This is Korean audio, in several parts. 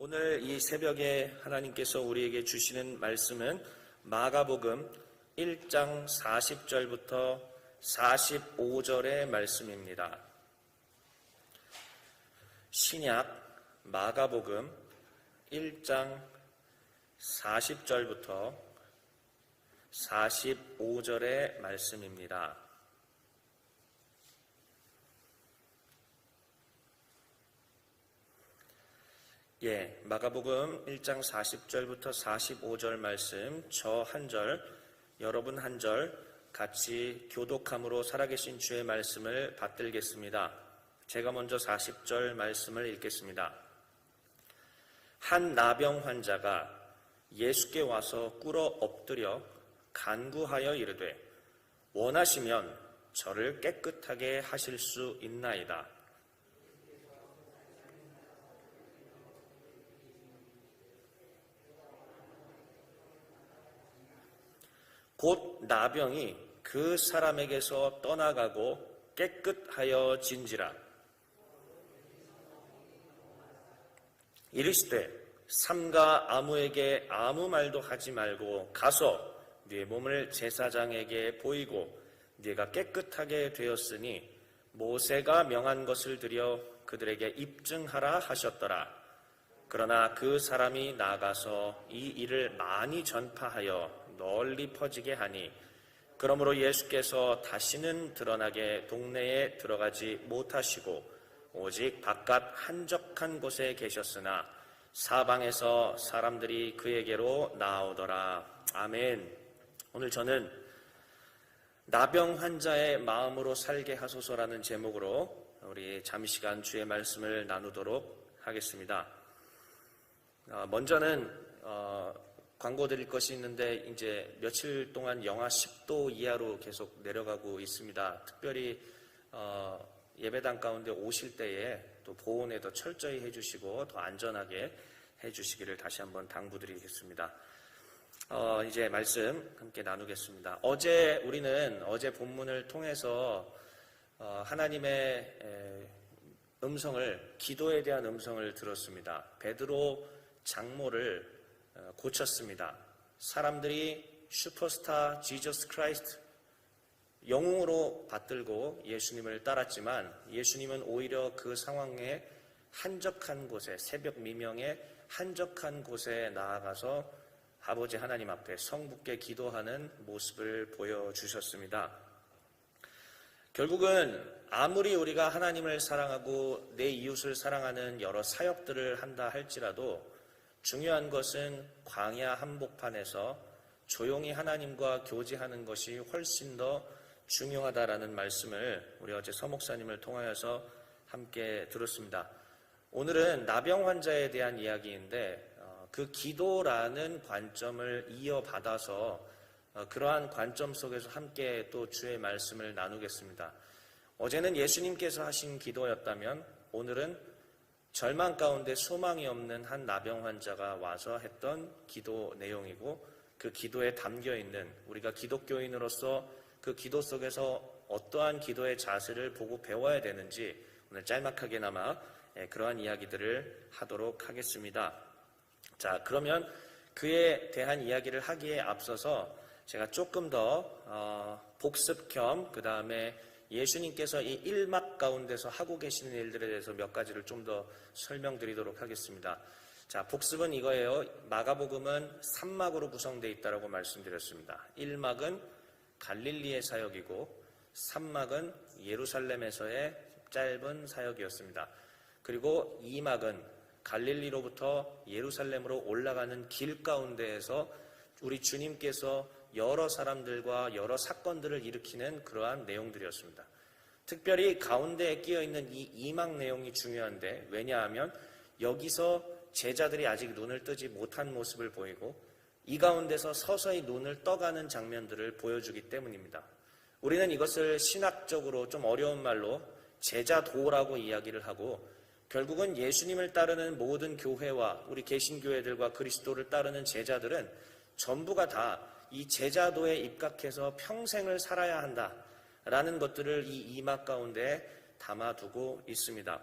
오늘 이 새벽에 하나님께서 우리에게 주시는 말씀은 마가복음 1장 40절부터 45절의 말씀입니다. 신약 마가복음 1장 40절부터 45절의 말씀입니다. 예, 마가복음 1장 40절부터 45절 말씀, 저 한 절, 여러분 한 절, 같이 교독함으로 살아계신 주의 말씀을 받들겠습니다. 제가 먼저 40절 말씀을 읽겠습니다. 한 나병 환자가 예수께 와서 꿇어 엎드려 간구하여 이르되, 원하시면 저를 깨끗하게 하실 수 있나이다. 곧 나병이 그 사람에게서 떠나가고 깨끗하여 진지라. 이르시되 삼가 아무에게 아무 말도 하지 말고 가서 네 몸을 제사장에게 보이고 네가 깨끗하게 되었으니 모세가 명한 것을 들여 그들에게 입증하라 하셨더라. 그러나 그 사람이 나가서 이 일을 많이 전파하여 널리 퍼지게 하니 그러므로 예수께서 다시는 드러나게 동네에 들어가지 못하시고 오직 바깥 한적한 곳에 계셨으나 사방에서 사람들이 그에게로 나오더라. 아멘. 오늘 저는 나병 환자의 마음으로 살게 하소서라는 제목으로 우리 잠시간 주의 말씀을 나누도록 하겠습니다. 어, 먼저는 어, 광고 드릴 것이 있는데 이제 며칠 동안 영하 10도 이하로 계속 내려가고 있습니다. 특별히 어, 예배당 가운데 오실 때에 또 보온에 더 철저히 해주시고 더 안전하게 해주시기를 다시 한번 당부드리겠습니다. 어, 이제 말씀 함께 나누겠습니다. 어제 우리는 어제 본문을 통해서 어, 하나님의 에, 음성을 기도에 대한 음성을 들었습니다. 베드로 장모를 어, 고쳤습니다. 사람들이 슈퍼스타 지저스 크라이스트 영웅으로 받들고 예수님을 따랐지만 예수님은 오히려 그 상황에 한적한 곳에 새벽 미명에 한적한 곳에 나아가서 아버지 하나님 앞에 성부께 기도하는 모습을 보여주셨습니다. 결국은 아무리 우리가 하나님을 사랑하고 내 이웃을 사랑하는 여러 사역들을 한다 할지라도 중요한 것은 광야 한복판에서 조용히 하나님과 교제하는 것이 훨씬 더 중요하다라는 말씀을 우리 어제 서목사님을 통하여서 함께 들었습니다. 오늘은 나병 환자에 대한 이야기인데 어, 그 기도라는 관점을 이어받아서 어, 그러한 관점 속에서 함께 또 주의 말씀을 나누겠습니다. 어제는 예수님께서 하신 기도였다면 오늘은 절망 가운데 소망이 없는 한 나병 환자가 와서 했던 기도 내용이고 그 기도에 담겨 있는 우리가 기독교인으로서 그 기도 속에서 어떠한 기도의 자세를 보고 배워야 되는지 오늘 짤막하게나마 예, 그러한 이야기들을 하도록 하겠습니다. 자, 그러면 그에 대한 이야기를 하기에 앞서서 제가 조금 더 어, 복습 겸 그 다음에 예수님께서 이 일막 가운데서 하고 계시는 일들에 대해서 몇 가지를 좀 더 설명드리도록 하겠습니다. 자, 복습은 이거예요. 마가복음은 3막으로 구성되어 있다고 말씀드렸습니다. 1막은 갈릴리의 사역이고 3막은 예루살렘에서의 짧은 사역이었습니다. 그리고 2막은 갈릴리로부터 예루살렘으로 올라가는 길 가운데에서 우리 주님께서 여러 사람들과 여러 사건들을 일으키는 그러한 내용들이었습니다. 특별히 가운데에 끼어 있는 이 이막 내용이 중요한데 왜냐하면 여기서 제자들이 아직 눈을 뜨지 못한 모습을 보이고 이 가운데서 서서히 눈을 떠가는 장면들을 보여주기 때문입니다. 우리는 이것을 신학적으로 좀 어려운 말로 제자도라고 이야기를 하고 결국은 예수님을 따르는 모든 교회와 우리 개신교회들과 그리스도를 따르는 제자들은 전부가 다 이 제자도에 입각해서 평생을 살아야 한다라는 것들을 이 이막 가운데 담아두고 있습니다.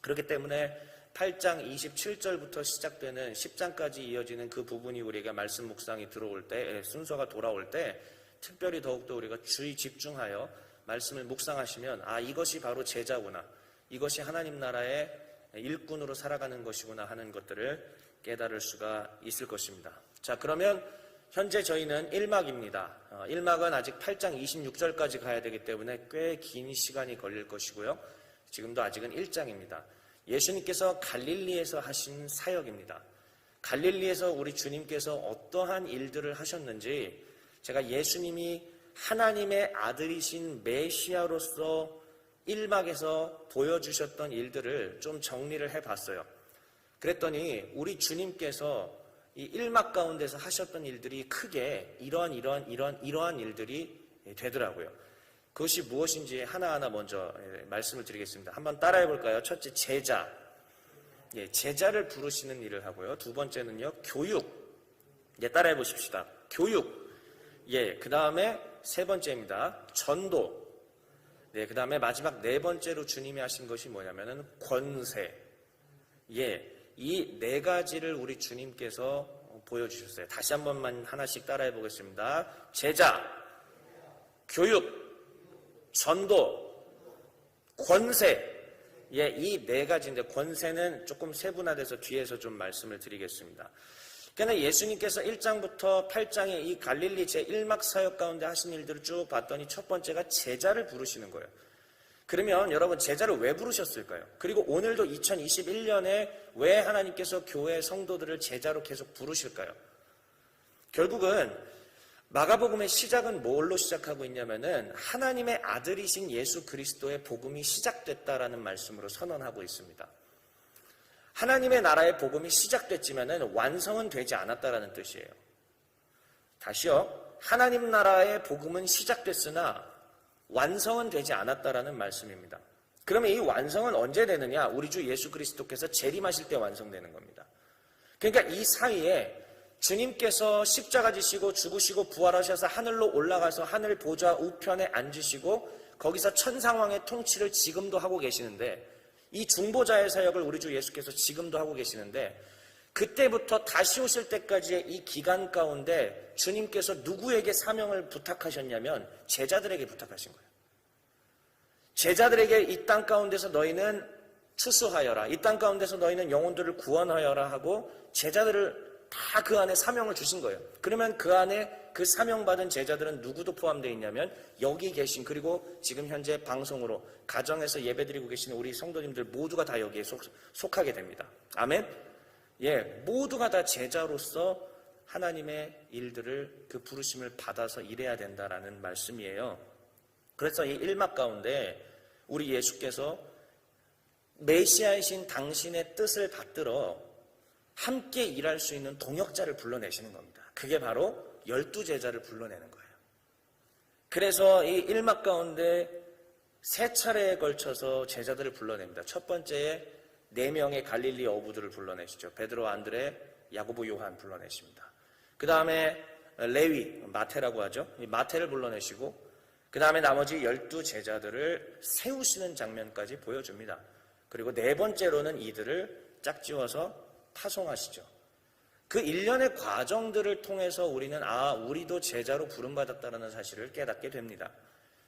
그렇기 때문에 8장 27절부터 시작되는 10장까지 이어지는 그 부분이 우리가 말씀 묵상이 들어올 때, 예, 순서가 돌아올 때, 특별히 더욱더 우리가 주의 집중하여 말씀을 묵상하시면, 아, 이것이 바로 제자구나. 이것이 하나님 나라의 일꾼으로 살아가는 것이구나 하는 것들을 깨달을 수가 있을 것입니다. 자, 그러면 현재 저희는 1막입니다. 1막은 아직 8장 26절까지 가야 되기 때문에 꽤 긴 시간이 걸릴 것이고요. 지금도 아직은 1장입니다. 예수님께서 갈릴리에서 하신 사역입니다. 갈릴리에서 우리 주님께서 어떠한 일들을 하셨는지 제가 예수님이 하나님의 아들이신 메시아로서 1막에서 보여주셨던 일들을 좀 정리를 해봤어요. 그랬더니 우리 주님께서 이 1막 가운데서 하셨던 일들이 크게 이러한 이러한 이러한 이러한 일들이 되더라고요. 그것이 무엇인지 하나하나 먼저 예, 말씀을 드리겠습니다. 한번 따라해 볼까요? 첫째 제자. 예, 제자를 부르시는 일을 하고요. 두 번째는요. 교육. 예, 따라해 보십시다. 교육. 예, 그다음에 세 번째입니다. 전도. 네, 그다음에 마지막 네 번째로 주님이 하신 것이 뭐냐면은 권세. 예, 이 네 가지를 우리 주님께서 보여주셨어요. 다시 한 번만 하나씩 따라해 보겠습니다. 제자, 교육, 전도, 권세. 예, 이 네 가지인데 권세는 조금 세분화돼서 뒤에서 좀 말씀을 드리겠습니다. 그러니까 예수님께서 1장부터 8장의 이 갈릴리 제1막 사역 가운데 하신 일들을 쭉 봤더니 첫 번째가 제자를 부르시는 거예요. 그러면 여러분 제자를 왜 부르셨을까요? 그리고 오늘도 2021년에 왜 하나님께서 교회 성도들을 제자로 계속 부르실까요? 결국은 마가복음의 시작은 뭘로 시작하고 있냐면은 하나님의 아들이신 예수 그리스도의 복음이 시작됐다라는 말씀으로 선언하고 있습니다. 하나님의 나라의 복음이 시작됐지만은 완성은 되지 않았다라는 뜻이에요. 다시요. 하나님 나라의 복음은 시작됐으나 완성은 되지 않았다라는 말씀입니다. 그러면 이 완성은 언제 되느냐? 우리 주 예수 그리스도께서 재림하실 때 완성되는 겁니다. 그러니까 이 사이에 주님께서 십자가 지시고 죽으시고 부활하셔서 하늘로 올라가서 하늘 보좌 우편에 앉으시고 거기서 천상왕의 통치를 지금도 하고 계시는데 이 중보자의 사역을 우리 주 예수께서 지금도 하고 계시는데 그때부터 다시 오실 때까지의 이 기간 가운데 주님께서 누구에게 사명을 부탁하셨냐면 제자들에게 부탁하신 거예요. 제자들에게 이 땅 가운데서 너희는 추수하여라. 이 땅 가운데서 너희는 영혼들을 구원하여라 하고 제자들을 다 그 안에 사명을 주신 거예요. 그러면 그 안에 그 사명받은 제자들은 누구도 포함되어 있냐면 여기 계신 그리고 지금 현재 방송으로 가정에서 예배드리고 계시는 우리 성도님들 모두가 다 여기에 속, 속하게 됩니다. 아멘. 예, 모두가 다 제자로서 하나님의 일들을 그 부르심을 받아서 일해야 된다라는 말씀이에요. 그래서 이 일막 가운데 우리 예수께서 메시아이신 당신의 뜻을 받들어 함께 일할 수 있는 동역자를 불러내시는 겁니다. 그게 바로 열두 제자를 불러내는 거예요. 그래서 이 일막 가운데 세 차례에 걸쳐서 제자들을 불러냅니다. 첫 번째에 네 명의 갈릴리 어부들을 불러내시죠. 베드로, 안드레, 야고보, 요한 불러내십니다. 그 다음에 레위, 마테라고 하죠. 마테를 불러내시고 그 다음에 나머지 열두 제자들을 세우시는 장면까지 보여줍니다. 그리고 네 번째로는 이들을 짝지워서 파송하시죠. 그 일련의 과정들을 통해서 우리는 아, 우리도 제자로 부름받았다는 사실을 깨닫게 됩니다.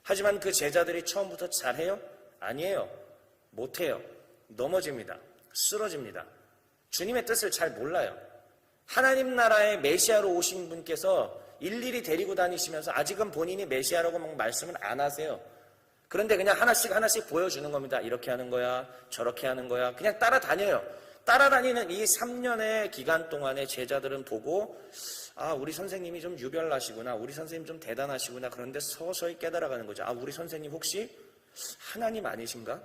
하지만 그 제자들이 처음부터 잘해요? 아니에요. 못해요. 넘어집니다. 쓰러집니다. 주님의 뜻을 잘 몰라요. 하나님 나라의 메시아로 오신 분께서 일일이 데리고 다니시면서 아직은 본인이 메시아라고 막 말씀을 안 하세요. 그런데 그냥 하나씩 하나씩 보여주는 겁니다. 이렇게 하는 거야, 저렇게 하는 거야. 그냥 따라다녀요. 따라다니는 이 3년의 기간 동안에 제자들은 보고, 아, 우리 선생님이 좀 유별나시구나. 우리 선생님 좀 대단하시구나. 그런데 서서히 깨달아가는 거죠. 아, 우리 선생님 혹시 하나님 아니신가?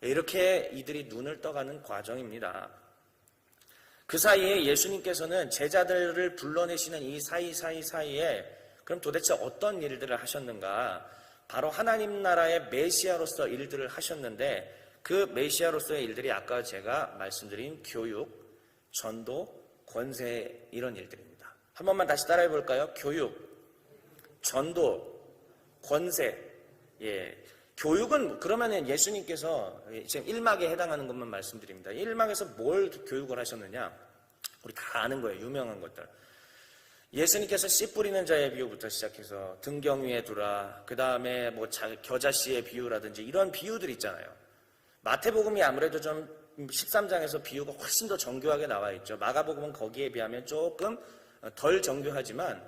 이렇게 이들이 눈을 떠가는 과정입니다. 그 사이에 예수님께서는 제자들을 불러내시는 이 사이사이 사이에 그럼 도대체 어떤 일들을 하셨는가? 바로 하나님 나라의 메시아로서 일들을 하셨는데 그 메시아로서의 일들이 아까 제가 말씀드린 교육, 전도, 권세 이런 일들입니다. 한 번만 다시 따라해 볼까요? 교육, 전도, 권세. 예. 교육은 그러면은 예수님께서 지금 1막에 해당하는 것만 말씀드립니다. 1막에서 뭘 교육을 하셨느냐? 우리 다 아는 거예요. 유명한 것들. 예수님께서 씨 뿌리는 자의 비유부터 시작해서 등경 위에 두라. 그 다음에 뭐 자- 겨자씨의 비유라든지 이런 비유들 있잖아요. 마태복음이 아무래도 좀 13장에서 비유가 훨씬 더 정교하게 나와 있죠. 마가복음은 거기에 비하면 조금 덜 정교하지만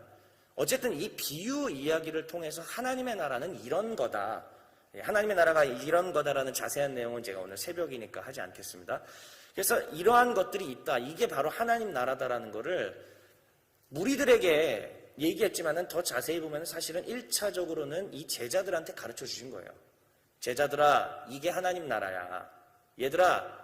어쨌든 이 비유 이야기를 통해서 하나님의 나라는 이런 거다. 예, 하나님의 나라가 이런 거다라는 자세한 내용은 제가 오늘 새벽이니까 하지 않겠습니다. 그래서 이러한 것들이 있다. 이게 바로 하나님 나라다라는 거를 무리들에게 얘기했지만은 더 자세히 보면 사실은 1차적으로는 이 제자들한테 가르쳐 주신 거예요. 제자들아, 이게 하나님 나라야. 얘들아,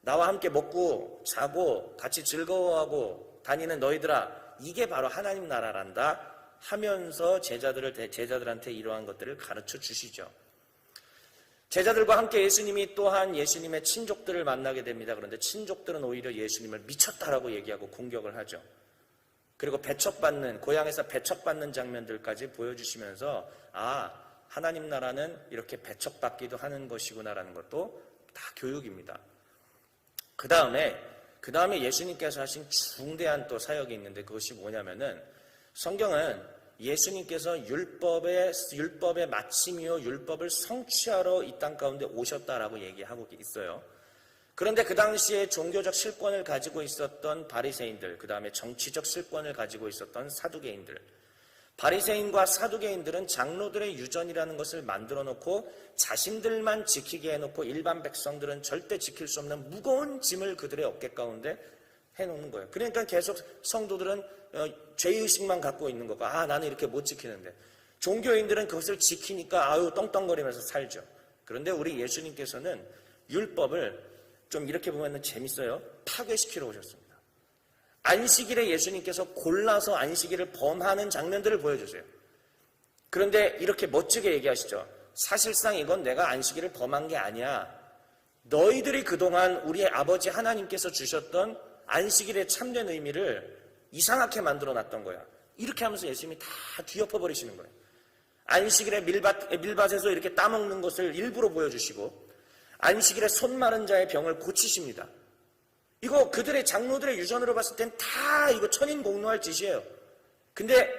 나와 함께 먹고 자고 같이 즐거워하고 다니는 너희들아, 이게 바로 하나님 나라란다 하면서 제자들을 제자들한테 이러한 것들을 가르쳐 주시죠. 제자들과 함께 예수님이 또한 예수님의 친족들을 만나게 됩니다. 그런데 친족들은 오히려 예수님을 미쳤다라고 얘기하고 공격을 하죠. 그리고 배척받는 고향에서 배척받는 장면들까지 보여주시면서 아 하나님 나라는 이렇게 배척받기도 하는 것이구나라는 것도 다 교육입니다. 그 다음에 그 다음에 예수님께서 하신 중대한 또 사역이 있는데 그것이 뭐냐면은 성경은 예수님께서 율법의 율법의 마침이요 율법을 성취하러 이 땅 가운데 오셨다라고 얘기하고 있어요. 그런데 그 당시에 종교적 실권을 가지고 있었던 바리새인들, 그 다음에 정치적 실권을 가지고 있었던 사두개인들, 바리새인과 사두개인들은 장로들의 유전이라는 것을 만들어 놓고 자신들만 지키게 해 놓고 일반 백성들은 절대 지킬 수 없는 무거운 짐을 그들의 어깨 가운데 해놓는 거예요. 그러니까 계속 성도들은 어, 죄의식만 갖고 있는 거고, 아, 나는 이렇게 못 지키는데. 종교인들은 그것을 지키니까 아유, 떵떵거리면서 살죠. 그런데 우리 예수님께서는 율법을 좀 이렇게 보면 재밌어요. 파괴시키러 오셨습니다. 안식일에 예수님께서 골라서 안식일을 범하는 장면들을 보여주세요. 그런데 이렇게 멋지게 얘기하시죠. 사실상 이건 내가 안식일을 범한 게 아니야. 너희들이 그동안 우리의 아버지 하나님께서 주셨던 안식일의 참된 의미를 이상하게 만들어 놨던 거야. 이렇게 하면서 예수님이 다 뒤엎어 버리시는 거예요. 안식일에 밀밭, 밀밭에서 이렇게 따먹는 것을 일부러 보여주시고, 안식일에 손 마른 자의 병을 고치십니다. 이거 그들의 장로들의 유전으로 봤을 땐 다 이거 천인 공노할 짓이에요. 근데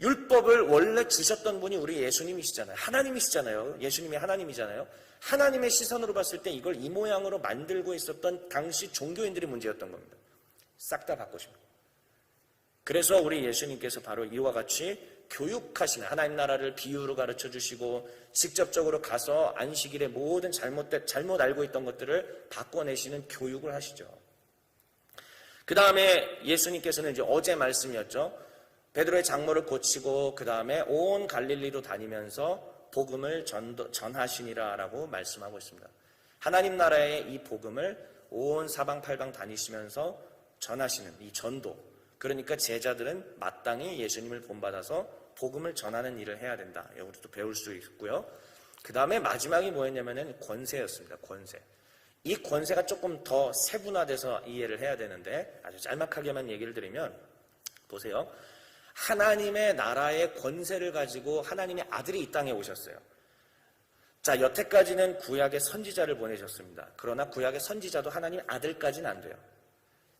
율법을 원래 주셨던 분이 우리 예수님이시잖아요. 하나님이시잖아요. 예수님이 하나님이잖아요. 하나님의 시선으로 봤을 때 이걸 이 모양으로 만들고 있었던 당시 종교인들이 문제였던 겁니다. 싹 다 바꾸십니다. 그래서 우리 예수님께서 바로 이와 같이 교육하시는 하나님 나라를 비유로 가르쳐 주시고 직접적으로 가서 안식일의 모든 잘못 잘못 알고 있던 것들을 바꿔내시는 교육을 하시죠. 그 다음에 예수님께서는 이제 어제 말씀이었죠. 베드로의 장모를 고치고 그 다음에 온 갈릴리로 다니면서 복음을 전, 전하시니라라고 말씀하고 있습니다. 하나님 나라의 이 복음을 온 사방팔방 다니시면서 전하시는 이 전도. 그러니까 제자들은 마땅히 예수님을 본받아서 복음을 전하는 일을 해야 된다. 이것도 배울 수 있고요. 그 다음에 마지막이 뭐였냐면은 권세였습니다. 권세. 이 권세가 조금 더 세분화돼서 이해를 해야 되는데 아주 짤막하게만 얘기를 드리면 보세요. 하나님의 나라의 권세를 가지고 하나님의 아들이 이 땅에 오셨어요. 자, 여태까지는 구약의 선지자를 보내셨습니다. 그러나 구약의 선지자도 하나님 아들까지는 안 돼요.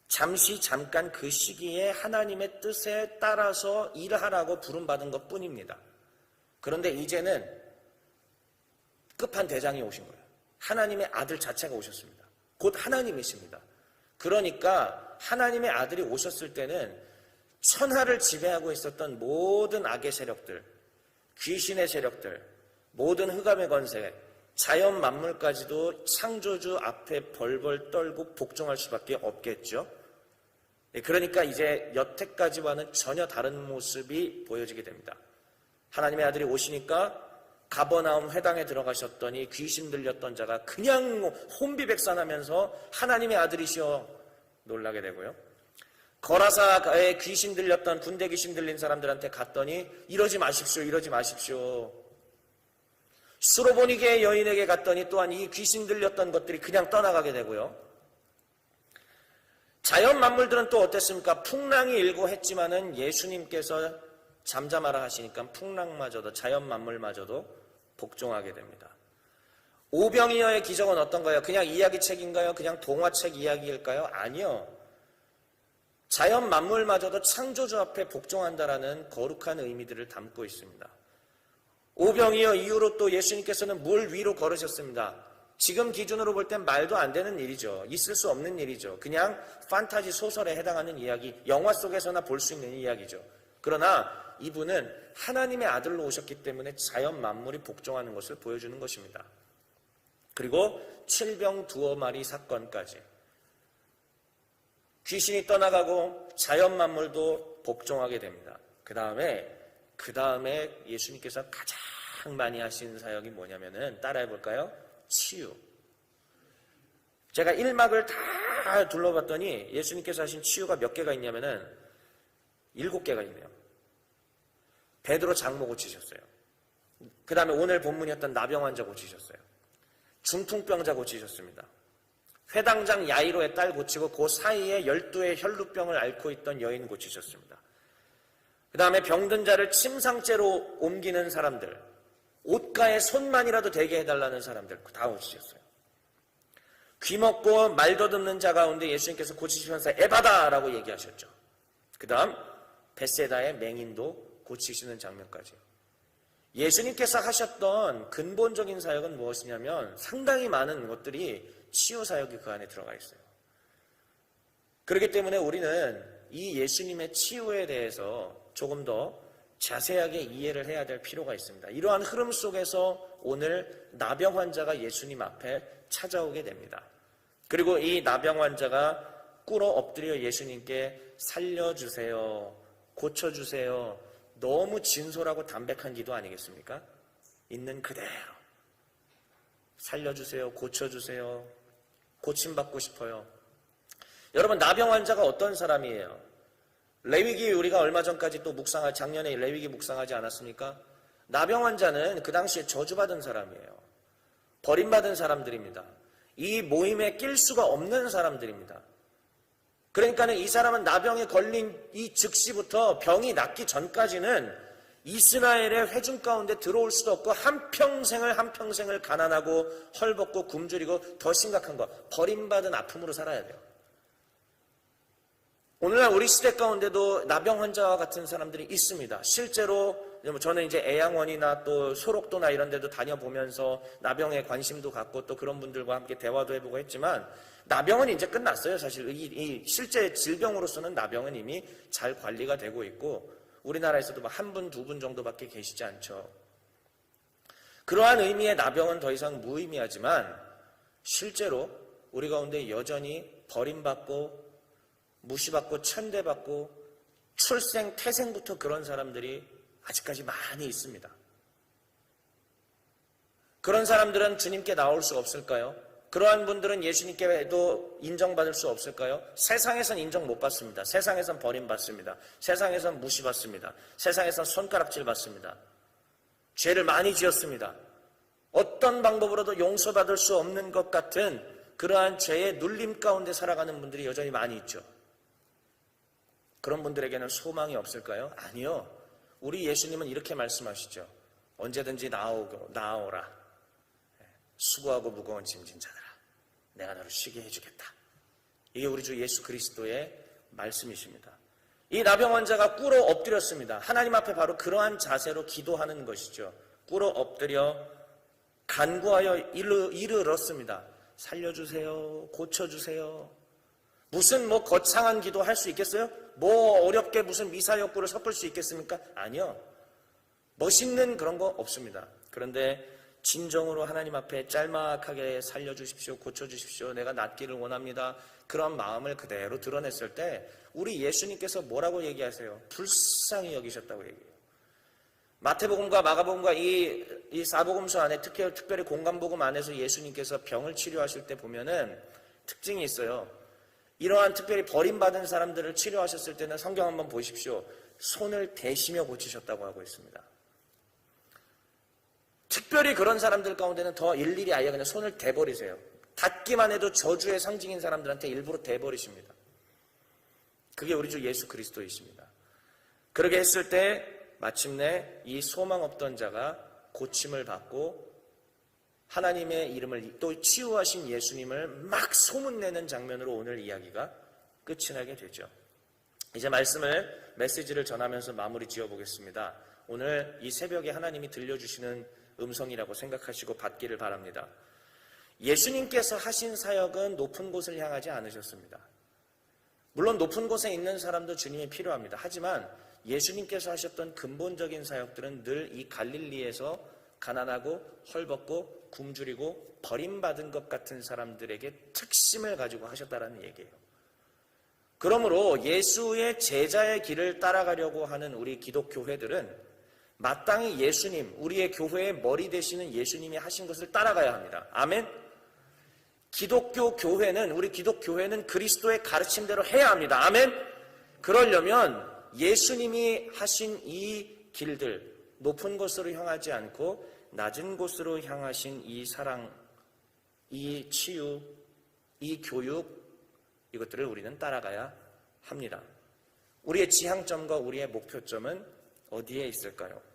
잠시 잠깐 그 시기에 하나님의 뜻에 따라서 일하라고 부름받은 것 뿐입니다. 그런데 이제는 끝판 대장이 오신 거예요. 하나님의 아들 자체가 오셨습니다. 곧 하나님이십니다. 그러니까 하나님의 아들이 오셨을 때는 천하를 지배하고 있었던 모든 악의 세력들, 귀신의 세력들, 모든 흑암의 권세, 자연 만물까지도 창조주 앞에 벌벌 떨고 복종할 수밖에 없겠죠. 네, 그러니까 이제 여태까지와는 전혀 다른 모습이 보여지게 됩니다. 하나님의 아들이 오시니까 가버나움 회당에 들어가셨더니 귀신 들렸던 자가 그냥 혼비백산하면서 하나님의 아들이시여 놀라게 되고요. 거라사에 귀신 들렸던 군대 귀신 들린 사람들한테 갔더니 이러지 마십시오, 이러지 마십시오. 수로보니게 여인에게 갔더니 또한 이 귀신 들렸던 것들이 그냥 떠나가게 되고요. 자연 만물들은 또 어땠습니까? 풍랑이 일고 했지만은 예수님께서 잠잠하라 하시니까 풍랑마저도 자연 만물마저도 복종하게 됩니다. 오병이어의 기적은 어떤가요? 그냥 이야기책인가요? 그냥 동화책 이야기일까요? 아니요. 자연 만물마저도 창조주 앞에 복종한다라는 거룩한 의미들을 담고 있습니다. 오병이어 이후로 또 예수님께서는 물 위로 걸으셨습니다. 지금 기준으로 볼 땐 말도 안 되는 일이죠. 있을 수 없는 일이죠. 그냥 판타지 소설에 해당하는 이야기, 영화 속에서나 볼 수 있는 이야기죠. 그러나 이분은 하나님의 아들로 오셨기 때문에 자연 만물이 복종하는 것을 보여주는 것입니다. 그리고 칠병 두어 마리 사건까지 귀신이 떠나가고 자연 만물도 복종하게 됩니다. 그 다음에 그 다음에 예수님께서 가장 많이 하신 사역이 뭐냐면은 따라해 볼까요? 치유. 제가 1막을 다 둘러봤더니 예수님께서 하신 치유가 몇 개가 있냐면은 일곱 개가 있네요. 베드로 장모 고치셨어요. 그 다음에 오늘 본문이었던 나병 환자 고치셨어요. 중풍병자 고치셨습니다. 회당장 야이로의 딸 고치고 그 사이에 열두의 혈루병을 앓고 있던 여인 고치셨습니다. 그 다음에 병든 자를 침상째로 옮기는 사람들, 옷가에 손만이라도 대게 해달라는 사람들 다 고치셨어요. 귀 먹고 말 더듬는 자 가운데 예수님께서 고치시면서 에바다라고 얘기하셨죠. 그 다음 베세다의 맹인도 고치시는 장면까지. 예수님께서 하셨던 근본적인 사역은 무엇이냐면 상당히 많은 것들이 치유 사역이 그 안에 들어가 있어요. 그렇기 때문에 우리는 이 예수님의 치유에 대해서 조금 더 자세하게 이해를 해야 될 필요가 있습니다. 이러한 흐름 속에서 오늘 나병 환자가 예수님 앞에 찾아오게 됩니다. 그리고 이 나병 환자가 꿇어 엎드려 예수님께 살려주세요. 고쳐주세요. 너무 진솔하고 담백한 기도 아니겠습니까? 있는 그대로. 살려주세요. 고쳐주세요. 고침받고 싶어요. 여러분, 나병 환자가 어떤 사람이에요? 레위기 우리가 얼마 전까지 또 묵상할, 작년에 레위기 묵상하지 않았습니까? 나병 환자는 그 당시에 저주받은 사람이에요. 버림받은 사람들입니다. 이 모임에 낄 수가 없는 사람들입니다. 그러니까는 이 사람은 나병에 걸린 이 즉시부터 병이 낫기 전까지는 이스라엘의 회중 가운데 들어올 수도 없고 한평생을 한평생을 가난하고 헐벗고 굶주리고 더 심각한 거 버림받은 아픔으로 살아야 돼요. 오늘날 우리 시대 가운데도 나병 환자와 같은 사람들이 있습니다. 실제로 뭐 저는 이제 애양원이나 또 소록도나 이런 데도 다녀보면서 나병에 관심도 갖고 또 그런 분들과 함께 대화도 해보고 했지만 나병은 이제 끝났어요. 사실 이, 이 실제 질병으로서는 나병은 이미 잘 관리가 되고 있고 우리나라에서도 뭐한 분, 두 분 정도밖에 계시지 않죠. 그러한 의미의 나병은 더 이상 무의미하지만 실제로 우리 가운데 여전히 버림받고 무시받고 천대받고 출생, 태생부터 그런 사람들이 아직까지 많이 있습니다. 그런 사람들은 주님께 나올 수 없을까요? 그러한 분들은 예수님께도 인정받을 수 없을까요? 세상에선 인정 못 받습니다. 세상에선 버림받습니다. 세상에선 무시받습니다. 세상에선 손가락질 받습니다. 죄를 많이 지었습니다. 어떤 방법으로도 용서받을 수 없는 것 같은 그러한 죄의 눌림 가운데 살아가는 분들이 여전히 많이 있죠. 그런 분들에게는 소망이 없을까요? 아니요. 우리 예수님은 이렇게 말씀하시죠. 언제든지 나오고 나오라. 수고하고 무거운 짐진 자들아. 내가 너를 쉬게 해주겠다. 이게 우리 주 예수 그리스도의 말씀이십니다. 이 나병 환자가 꿇어 엎드렸습니다. 하나님 앞에 바로 그러한 자세로 기도하는 것이죠. 꿇어 엎드려 간구하여 이르, 이르렀습니다. 살려주세요. 고쳐주세요. 무슨 뭐 거창한 기도 할 수 있겠어요? 뭐 어렵게 무슨 미사역구를 섞을 수 있겠습니까? 아니요. 멋있는 그런 거 없습니다. 그런데 진정으로 하나님 앞에 짤막하게 살려주십시오, 고쳐주십시오, 내가 낫기를 원합니다. 그런 마음을 그대로 드러냈을 때 우리 예수님께서 뭐라고 얘기하세요? 불쌍히 여기셨다고 얘기해요. 마태복음과 마가복음과 이, 이 사복음서 안에 특히, 특별히 공간복음 안에서 예수님께서 병을 치료하실 때 보면은 특징이 있어요. 이러한 특별히 버림받은 사람들을 치료하셨을 때는 성경 한번 보십시오. 손을 대시며 고치셨다고 하고 있습니다. 특별히 그런 사람들 가운데는 더 일일이 아예 그냥 손을 대버리세요. 닿기만 해도 저주의 상징인 사람들한테 일부러 대버리십니다. 그게 우리 주 예수 그리스도이십니다. 그렇게 했을 때 마침내 이 소망 없던 자가 고침을 받고 하나님의 이름을 또 치유하신 예수님을 막 소문내는 장면으로 오늘 이야기가 끝이 나게 되죠. 이제 말씀을 메시지를 전하면서 마무리 지어 보겠습니다. 오늘 이 새벽에 하나님이 들려주시는 음성이라고 생각하시고 받기를 바랍니다. 예수님께서 하신 사역은 높은 곳을 향하지 않으셨습니다. 물론 높은 곳에 있는 사람도 주님이 필요합니다. 하지만 예수님께서 하셨던 근본적인 사역들은 늘 이 갈릴리에서 가난하고 헐벗고 굶주리고 버림받은 것 같은 사람들에게 특심을 가지고 하셨다라는 얘기예요. 그러므로 예수의 제자의 길을 따라가려고 하는 우리 기독교회들은 마땅히 예수님, 우리의 교회의 머리 되시는 예수님이 하신 것을 따라가야 합니다. 아멘? 기독교 교회는, 우리 기독교회는 그리스도의 가르침대로 해야 합니다. 아멘? 그러려면 예수님이 하신 이 길들, 높은 곳으로 향하지 않고 낮은 곳으로 향하신 이 사랑, 이 치유, 이 교육, 이것들을 우리는 따라가야 합니다. 우리의 지향점과 우리의 목표점은 어디에 있을까요?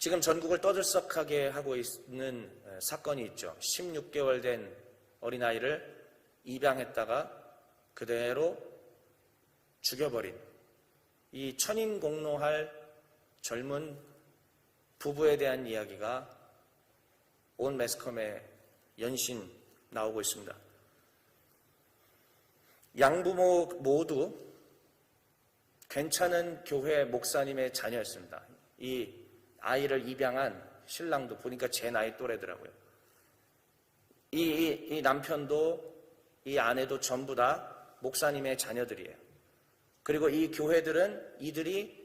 지금 전국을 떠들썩하게 하고 있는 사건이 있죠. 16개월 된 어린아이를 입양했다가 그대로 죽여버린 이 천인공노할 젊은 부부에 대한 이야기가 온 매스컴에 연신 나오고 있습니다. 양부모 모두 괜찮은 교회 목사님의 자녀였습니다. 이 아이를 입양한 신랑도 보니까 제 나이 또래더라고요. 이, 이, 이 남편도 이 아내도 전부 다 목사님의 자녀들이에요. 그리고 이 교회들은 이들이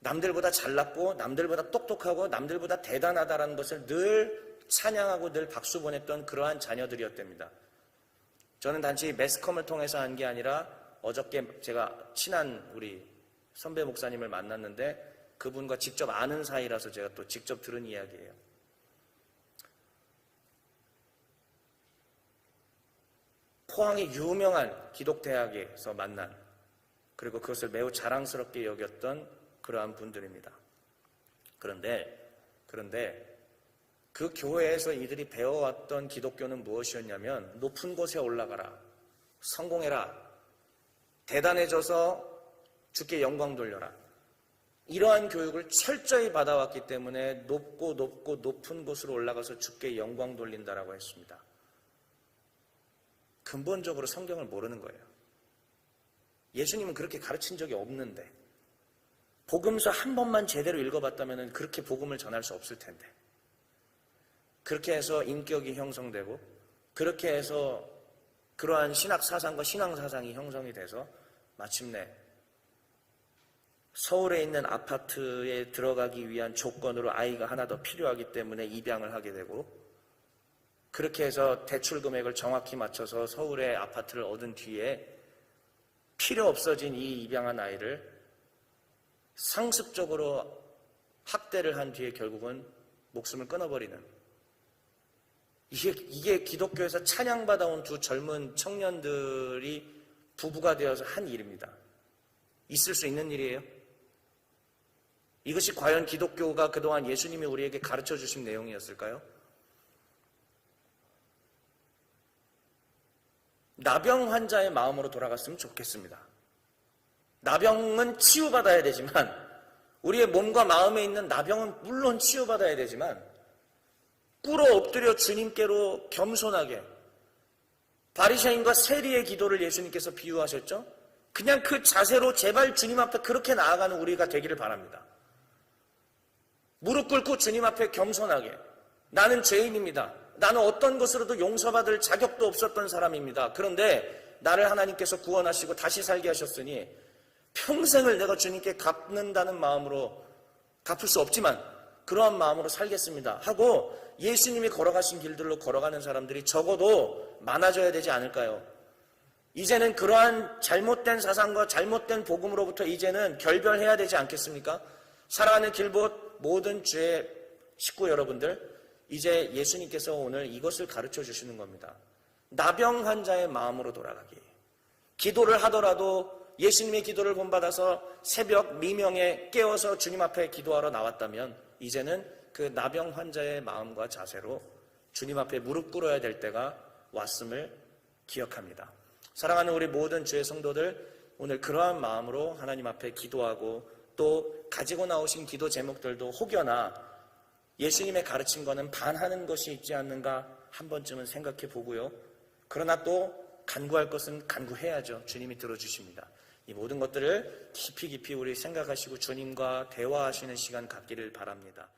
남들보다 잘났고 남들보다 똑똑하고 남들보다 대단하다라는 것을 늘 찬양하고 늘 박수 보냈던 그러한 자녀들이었답니다. 저는 단지 매스컴을 통해서 한 게 아니라 어저께 제가 친한 우리 선배 목사님을 만났는데 그분과 직접 아는 사이라서 제가 또 직접 들은 이야기예요. 포항의 유명한 기독대학에서 만난 그리고 그것을 매우 자랑스럽게 여겼던 그러한 분들입니다. 그런데 그런데 그 교회에서 이들이 배워왔던 기독교는 무엇이었냐면 높은 곳에 올라가라. 성공해라. 대단해져서 주께 영광 돌려라. 이러한 교육을 철저히 받아왔기 때문에 높고 높고 높은 곳으로 올라가서 주께 영광 돌린다라고 했습니다. 근본적으로 성경을 모르는 거예요. 예수님은 그렇게 가르친 적이 없는데 복음서 한 번만 제대로 읽어봤다면 그렇게 복음을 전할 수 없을 텐데 그렇게 해서 인격이 형성되고 그렇게 해서 그러한 신학 사상과 신앙 사상이 형성이 돼서 마침내 서울에 있는 아파트에 들어가기 위한 조건으로 아이가 하나 더 필요하기 때문에 입양을 하게 되고 그렇게 해서 대출 금액을 정확히 맞춰서 서울의 아파트를 얻은 뒤에 필요 없어진 이 입양한 아이를 상습적으로 학대를 한 뒤에 결국은 목숨을 끊어버리는 이게, 이게 기독교에서 찬양받아온 두 젊은 청년들이 부부가 되어서 한 일입니다. 있을 수 있는 일이에요? 이것이 과연 기독교가 그동안 예수님이 우리에게 가르쳐 주신 내용이었을까요? 나병 환자의 마음으로 돌아갔으면 좋겠습니다. 나병은 치유받아야 되지만 우리의 몸과 마음에 있는 나병은 물론 치유받아야 되지만 꿇어 엎드려 주님께로 겸손하게 바리새인과 세리의 기도를 예수님께서 비유하셨죠? 그냥 그 자세로 제발 주님 앞에 그렇게 나아가는 우리가 되기를 바랍니다. 무릎 꿇고 주님 앞에 겸손하게 나는 죄인입니다. 나는 어떤 것으로도 용서받을 자격도 없었던 사람입니다. 그런데 나를 하나님께서 구원하시고 다시 살게 하셨으니 평생을 내가 주님께 갚는다는 마음으로 갚을 수 없지만 그러한 마음으로 살겠습니다. 하고 예수님이 걸어가신 길들로 걸어가는 사람들이 적어도 많아져야 되지 않을까요? 이제는 그러한 잘못된 사상과 잘못된 복음으로부터 이제는 결별해야 되지 않겠습니까? 사랑하는 길봇 모든 주의 식구 여러분들, 이제 예수님께서 오늘 이것을 가르쳐 주시는 겁니다. 나병 환자의 마음으로 돌아가기. 기도를 하더라도 예수님의 기도를 본받아서 새벽 미명에 깨어서 주님 앞에 기도하러 나왔다면 이제는 그 나병 환자의 마음과 자세로 주님 앞에 무릎 꿇어야 될 때가 왔음을 기억합니다. 사랑하는 우리 모든 주의 성도들 오늘 그러한 마음으로 하나님 앞에 기도하고 또 가지고 나오신 기도 제목들도 혹여나 예수님의 가르친 거는 반하는 것이 있지 않는가 한 번쯤은 생각해 보고요. 그러나 또 간구할 것은 간구해야죠. 주님이 들어주십니다. 이 모든 것들을 깊이 깊이 우리 생각하시고 주님과 대화하시는 시간 갖기를 바랍니다.